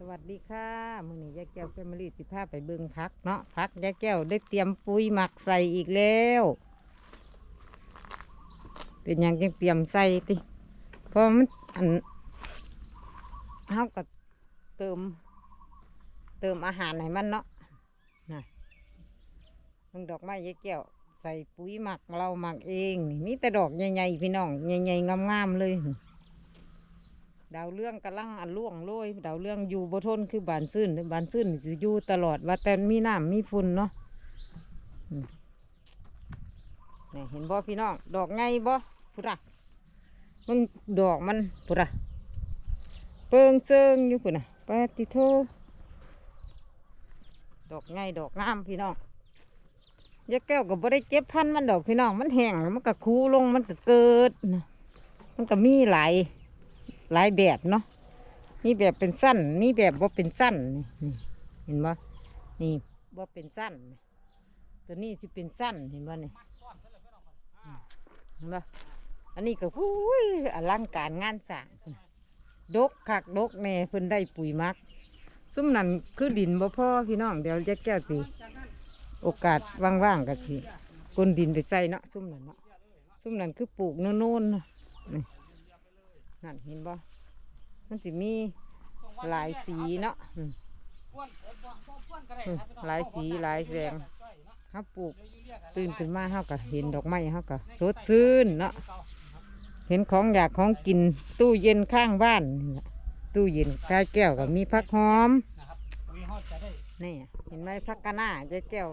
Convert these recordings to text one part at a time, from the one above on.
สวัสดีค่ะมือนี้ยายแก้วแฟมิลี่สิพาไปเบิ่งพักเนาะพักยายแก้วได้เตรียมปุ๋ยหมักใส่อีกแล้ว เป็นยังจังเตรียมใส่ติเพราะมันอันเฮาก็เติม เติมอาหารให้มันเนาะน่ะเบิ่งดอกไม้ยายแก้วใส่ปุ๋ยหมักเราหมักเองนี่มีแต่ดอกใหญ่ๆพี่น้องใหญ่ๆงามๆเลย ดาวเรื่องกำลังอันล่วงโรยดาวเรื่องอยู่บทนคือบานซื่นบานซื่นจะอยู่ตลอดว่าแต่มีน้ำมีฝุ่นเนาะนี่เห็นบ่พี่น้องดอกไงบ่พุทธะมึงดอกมันพุทธะเปิงเซิงอยู่พุ่นน่ะปาติโทดอกไงดอกงามพี่น้องยาแก้วก็บ่ได้เจ็บพันมันดอกพี่น้องมันแห้งมันก็คูลงมันก็เกิด มันก็มีไหล หลายแบบเนาะมีแบบเป็นสั้นมีแบบว่าเป็นสั้นนี่เห็นบ่นี่ว่าเป็นสั้น ตัวนี้สิเป็นสั้นเห็นบ่นี่เห็นบ่อันนี้ก็หู้ยอลังการงานสร้างดกคักดกแน่เพิ่นได้ปุ๋ยมัก ซุ้มนั่นคือดินบ่พอพี่น้องเดี๋ยวจะแก้วสิโอกาสว่างๆกันสิกลดินไปใส่เนาะซุ้มนั่นเนาะซุ้มนั่นคือปลูกโน่นๆ นาะนี่นั่นเห็นบ่มันจะมีหลายสีเนาะอืมอืม หลายสีหลายแสง เขาปลูกตื่นขึ้นมาเขาก็เห็นดอกไม้เขาก็สดชื่นเนาะเห็นของอยากของกินตู้เย็นข้างบ้านนี่ล่ะตู้เย็นกายแก้วก็มีผักหอมนะครับปุ๋ยเขาจะได้นี่เห็นไหมผักกะหน้าเจ๊แก้ว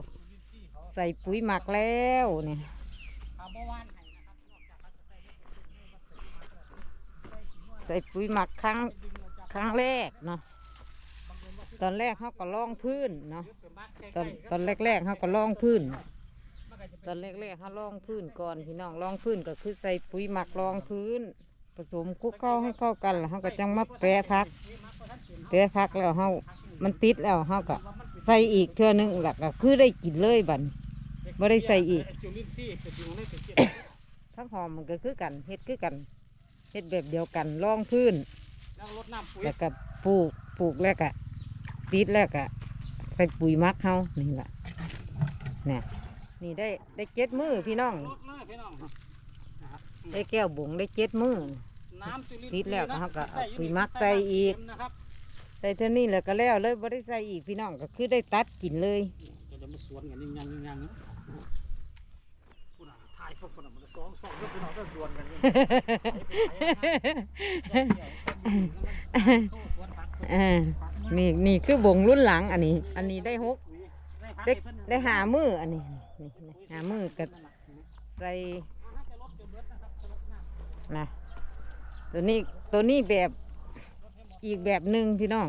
ใส่ปุ๋ยหมักแล้วเนี่ยคาร์บอนวานให้นะครับนอกจากเขาจะใส่ในปุ๋ยนี่ก็ ใส่ปุ๋ยใส่ปุ๋ยหมักครั้งครั้งแรกเนาะตอนแรกเขาก็ล่องพื้นเนาะตอนตอนแรกๆเขาก็ล่องพื้น ตอนแรกๆเขาล่องพื้นก่อนพี่น้องล่องพื้นก็คือใส่ปุ๋ยหมักรองพื้น ผสมคลุกเข้าให้เข้ากันแล้วเขาก็จังมาแปรพัก แปรพักแล้วเขามันติดแล้วเขาก็ใส่อีกเทื่อนึงหลักก็คือได้กินเลยบัดนบ่ได้ใส่อีกจุลินทรีย์เป็นจุลินทรีย์เป็นเจ็ดทั้งหอมมันก็คือกันเฮ็ดคือกัน เฮ็ดแบบเดียวกันล่องพื้น แล้วรดน้ำปุ๋ยแล้วก็ปลูกปลูกแล้วก็ติดแล้วก็ใส่ปุ๋ยหมักเขานี่แหละเนี่ยนี่ได้ได้เจ็ดมือพี่น้องรดเลยพี่น้องนะครับได้แก้วบุ๋งได้เจ็ดมือ น้ำจุลินทรีย์ติดแล้วนะเขาก็เอาใส่ยู่ปุ๋ยหมักใส่อีกเต็มนะครับใส่เท่านี้แล้วก็แล้วเลยบ่ได้ใส่อีกพี่น้องก็คือได้ตัดกินเลย เดี๋ยวมาสวนกันยังยังยังยังคุณอะถ่าย พวกคนมันสองสองก็เป็นน้องก็ดวนกันนี่เออนี่นี่คือบ่งรุ่นหลังอันนี้ อันนี้ได้หกได้ได้หามืออันนี้นี่หามือกับใส่นะตัวนี้ตัวนี้แบบอีกแบบหนึ่งพี่น้อง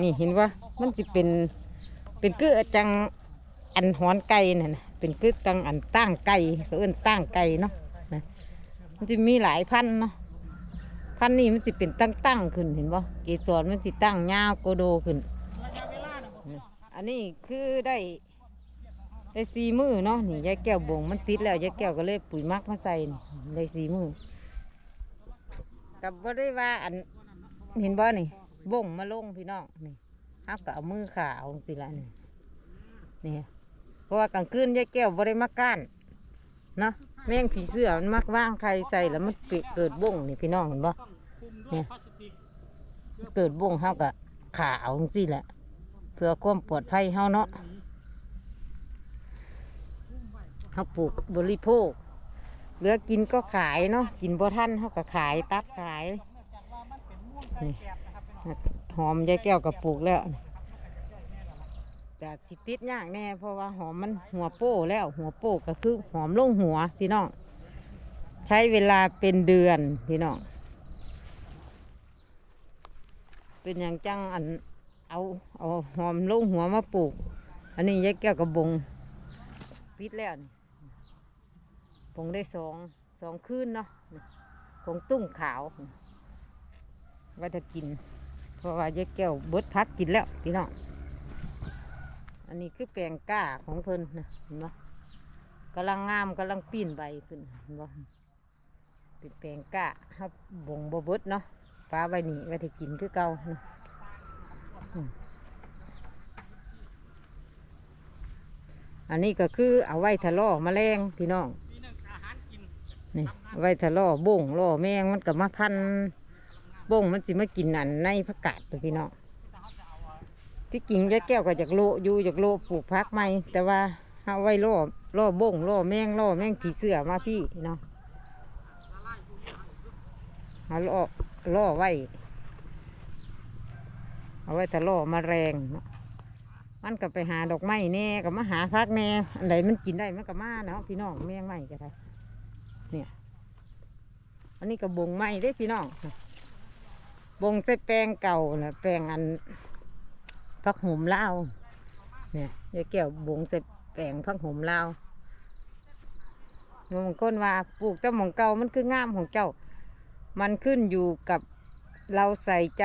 นี่เห็นว่ามันจะเป็นเป็นคือจังอันหอนไก่น่ะนะ เป็นคือจังอันตั้งไก่เขาเอิ้นตั้งไก่เนาะนะมันจะมีหลายพันเนาะพันนี้มันสิเป็นตั้งตั้งขึ้นเห็นบ่เกสรมันสิตั้งยาวโกโดขึ้น อันนี้คือได้ได้สีมือเนาะนี่ยายแก้วบ่งมันติดแล้วยายแก้วก็เลยปุ๋ยมักมาใส่ได้สีมือกับบ่ได้ว่าอันเห็นบ่นี่บ่งมาลงพี่น้องนี่เอาก็เอามือขาเอาสิละนี่นี่ ราะว่ากลางคืนยายแก้วบ่ได้มาก้านเนาะแมงผีเสื้อมันมักว่างใครใส่แล้วมันเกิดบ่งนี่พี่น้องเห็นบ่เนี่ยเกิดบ่งเฮาก็ขาเอาจังซี่แหละ เพื่อความปลอดภัยเฮาเนาะเฮาปลูกบริโภคเหลือกินก็ขายเนาะกินบ่ทันเฮาก็ขายตัดขายนี่หอมยายแก้วก็ปลูกแล้ว แต่สิติดยากแน่เพราะว่าหอมมันหัวโป้แล้วหัวโป้ก็คือหอมลงหัวพี่น้องใช้เวลาเป็นเดือนพี่น้องเป็นอย่างจังอันเอาเอาหอมลงหัวมาปลูก อันนี้ยายแก้วกับบงปิดแล้วนี่บงได้สองสองคืนเนาะของตุ้งขาวไว่าจะกิน เพราะว่ายายแก้วเบิดพักกินแล้วพี่น้อง อันนี้คือแปลงก้าของเพิ่นนะเห็นไหมกำลังงามกำลังปีนใบขึ้นเห็นบ่เป็นแปลงก้าครับบงบเบิดเนาะปลาใบนี้ไว้ที่กินคือเก่านะอันนี้ก็คือเอาไว้ทะเลาะแมลงพี่น้องนี่ไว้ทะลาะบ่งล่อแมงมันก็มาพันบ่งมันสิมากินอันในผักกาดตัวพี่น้อง ที่กิ่งยายแก้วก็จากโลอยู่จากโลปลูกพักใหม่แต่ว่าเอาไว้ล่อล่อบ่งล่อแมงล่อแมงผีเสื้อมาพี่เนาะเอาล่อล่อไว้ เอาไว้แต่ล่อมาแรงเนาะมันก็ไปหาดอกไม้แน่ก็มาหาพักแน่อันใดมันกินได้มันก็มาเนาะพี่น้องแมงไม้ก็ได้เนี่ย อันนี้ก็บงไม้ได้พี่น้องบงใส่แปลงเก่านะแปลงอัน พักหมเลาเนี่ยยายแก้วบงใส่แปลงพักหมเลาวบางคนว่าปลูกเจ้าหมองเก่ามันคืองามของเจ้า มันขึ้นอยู่กับเราใส่ใจ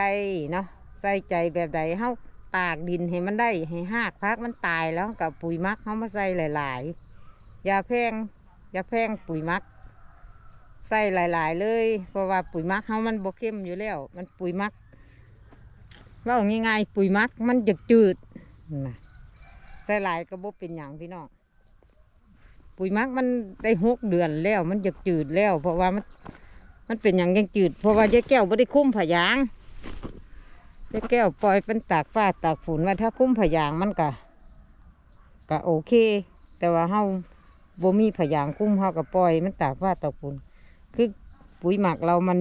เนาะใส่ใจแบบใดเฮาตากดินให้มันได้ให้หากพักมันตายแล้วกับปุ๋ยมักเฮามาใส่หลายๆอย่าแพงอย่าแพงปุ๋ยมักใส่หลาย ๆ เลย เพราะว่าปุ๋ยมักเฮามันบ่เข้มอยู่แล้ว มันปุ๋ยมัก ว่าง่ายๆปุ๋ยหมักมันจะจืดนะใส่หลายก็บ่เป็นอย่างพี่น้องปุ๋ยหมักมันได้หกเดือนแล้ว มันจะจืดแล้ว เพราะว่ามันมันเป็นอย่างยังจืด เพราะว่ายายแก้วไม่ได้คุ้มผายางยายแก้วปล่อยเป็นตากฟ้าตากฝนว่าถ้าคุ้มผายางมันก็ก็โอเค แต่ว่าเฮาบ่มีผายางคุ้มเฮาก็ปล่อย มันตากฟ้าตากฝนคือปุ๋ยหมักเรามัน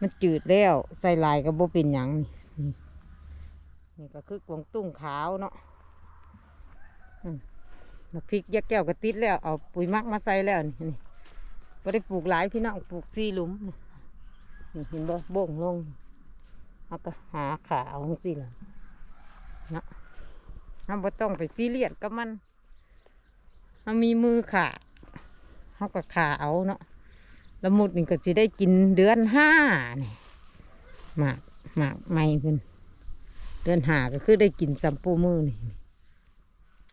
มันจืดแล้วใส่ลายก็บ่เป็นหยังนี่ นี่ก็คือกวงตุ้งขาวเนาะอืมบักพริกยาแก้วก็ติดแล้ว เอาปุ๋ยมักมาใส่แล้วนี่นี่บ่ได้ปลูกหลายพี่น้องปลูกสี่ลุมนี่เห็นบ่โบ่งลงเอาก็หาขาเอาสิล่ะนะเราบ่ต้องไปซีเรียสกับมันเรามีมือขาเขาก็ขาเอาเนาะละมุดนี่ก็สิได้กินเดือนห้านี่หมากหมากไม่เพิ่น เดือนหาก็คือได้กินสัมปูมือนี่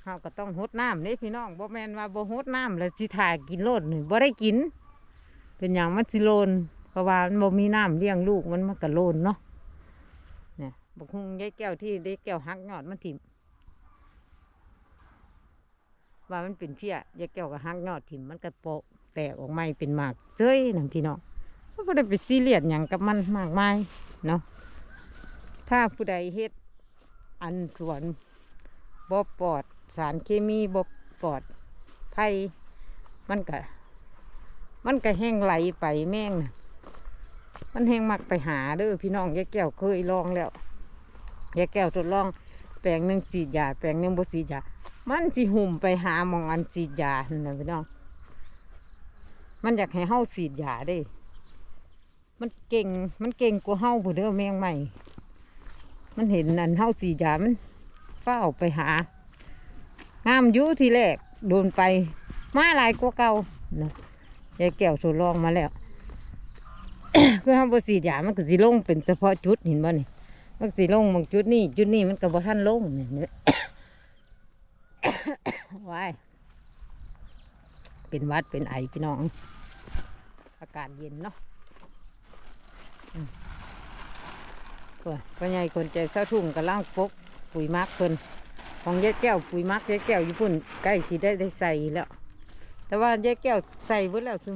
เขาก็ต้องหดน้ำนี่พี่น้องบ่แมนว่าบ่หดน้ำแล้วสิถ่ายกินโลดนี่บ่ได้กิน เป็นอย่างมันสิโลนเพราะว่ามันบ่มีน้ำเลี้ยงลูกมันมันก็โลนเนาะเนี่ยบอกคงยายแก้วที่ได้แก้วหักยอดมันถิ่มว่ามันเป็นเพี้ยยายแก้วก็หักยอดถิ่มมันก็โปะแตกออกมาเป็นหมากเจ้ยนั่นพี่น้องก็ไม่ได้ไปซีเรียสอย่างกับมันมากมายเนาะถ้าผู้ใดเฮ็ด อันสวนบ่ปลอดสารเคมีบ่ปลอดไผ่มันก็มันก็แห้งไหลไปแม่งนะมันแห้งมักไปหาเด้อพี่น้องยายแก้วเคยลองแล้วยายแก้วทดลอง แปลงหนึ่งสีดยาแปลงหนึ่งบ่สีดยามันสิหุ่มไปหามองอันสีดยานั่นนะพี่น้อง มันอยากให้เฮาสีดยาเด้ มันเก่งมันเก่งกว่าเฮาผู้เด้อแมงใหม่ มันเห็นอันเฮาสีดยามันเฝ้าไปหางามยู่ทีแรกโดนไป มาหลายกว่าเก่านะยายแก้วทดลองมาแล้วคือเฮาบ่สีดยามันก็สิลงเป็นเฉพาะจุดเห็นบ่นี่มันสิลงบางจุดนี่จุดนี้มันก็บ่ทันลงนี่เนี่ยว้ายเป็นวัดเป็นไอพี่น้อง อากาศเย็นเนาะ อืมก็พ่อใหญ่คนใจเศร้าทุ่งกำลังปกปุ๋ยมักคนของยายแก้วปุ๋ยมักยายแก้วอยู่พุ่นใกล้สิได้ได้ใส่แล้ว แต่ว่ายายแก้วใส่เบิดแล้ว